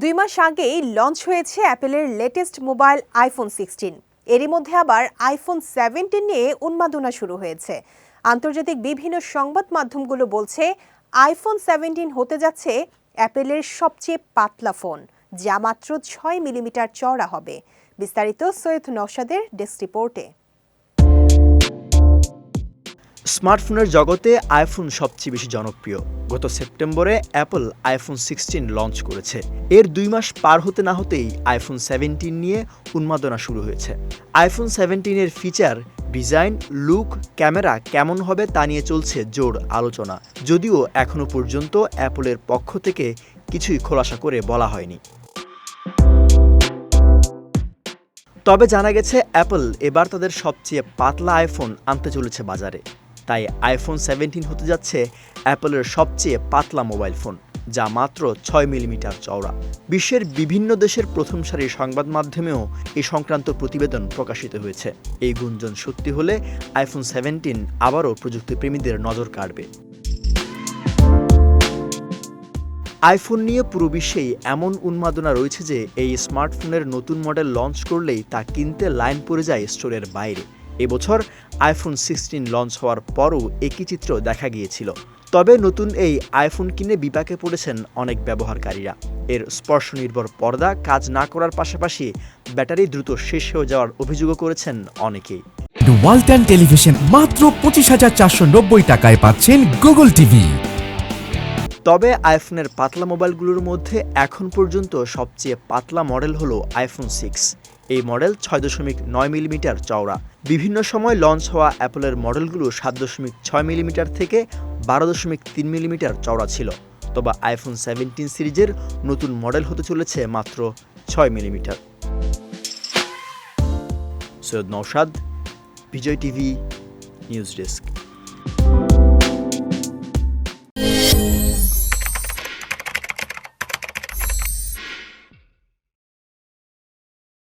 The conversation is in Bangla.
দুই মাস আগেই লঞ্চ হয়েছে অ্যাপেলের লেটেস্ট মোবাইল আইফোন সিক্সটিন। এরই মধ্যে আবার আইফোন সেভেন্টিন নিয়ে উন্মাদনা শুরু হয়েছে। আন্তর্জাতিক বিভিন্ন সংবাদ মাধ্যমগুলো বলছে, আইফোন সেভেন্টিন হতে যাচ্ছে অ্যাপেলের সবচেয়ে পাতলা ফোন, যা মাত্র ছয় মিলিমিটার চওড়া হবে। বিস্তারিত সৈয়দ নওশাদের ডেস্ক রিপোর্টে। স্মার্টফোনের জগতে আইফোন সবচেয়ে বেশি জনপ্রিয়। গত সেপ্টেম্বরে অ্যাপল আইফোন সিক্সটিন লঞ্চ করেছে। এর দুই মাস পার হতে না হতেই আইফোন সেভেন্টিন নিয়ে উন্মাদনা শুরু হয়েছে। আইফোন সেভেন্টিনের ফিচার, ডিজাইন, লুক, ক্যামেরা কেমন হবে তা নিয়ে চলছে জোর আলোচনা। যদিও এখনও পর্যন্ত অ্যাপলের পক্ষ থেকে কিছুই খোলাসা করে বলা হয়নি। তবে জানা গেছে, অ্যাপল এবার তাদের সবচেয়ে পাতলা আইফোন আনতে চলেছে বাজারে। তাই আইফোন সেভেন্টিন হতে যাচ্ছে অ্যাপলের সবচেয়ে পাতলা মোবাইল ফোন যা মাত্র ছয় মিলিমিটার চওড়া। বিশ্বের বিভিন্ন দেশের প্রথম সারির সংবাদ মাধ্যমেও এই সংক্রান্ত প্রতিবেদন প্রকাশিত হয়েছে। এই গুঞ্জন সত্যি হলে আইফোন সেভেন্টিন আবারও প্রযুক্তিপ্রেমীদের নজর কাড়বে। আইফোন নিয়ে পুরো বিশ্বেই এমন উন্মাদনা রয়েছে যে, এই স্মার্টফোনের নতুন মডেল লঞ্চ করলেই তা কিনতে লাইন পড়ে যায় স্টোরের বাইরে। এবছর আইফোন সিক্সটিন লঞ্চ হওয়ার পরও একই চিত্র দেখা গিয়েছিল। তবে নতুন এই আইফোন কিনে বিপাকে পড়েছেন অনেক ব্যবহারকারীরা। এর স্পর্শ নির্ভর পর্দা কাজ না করার পাশাপাশি ব্যাটারি দ্রুত শেষ হয়ে যাওয়ার অভিযোগও করেছেন অনেকেই। ওয়ালটন টেলিভিশন মাত্র পঁচিশ হাজার চারশো নব্বই টাকায় পাচ্ছেন গুগল টিভি তবে আইফোনের পাতলা মোবাইলগুলোর মধ্যে এখন পর্যন্ত সবচেয়ে পাতলা মডেল হলো আইফোন সিক্স। এই মডেল ছয় দশমিক নয় মিলিমিটার চওড়া। বিভিন্ন সময় লঞ্চ হওয়া অ্যাপলের মডেলগুলো সাত দশমিক ছয় মিলিমিটার থেকে বারো দশমিক তিন মিলিমিটার চওড়া ছিল। তবে আইফোন সেভেন্টিন সিরিজের নতুন মডেল হতে চলেছে মাত্র ছয় millimetre. Syed Naushad Bijoy TV, news desk.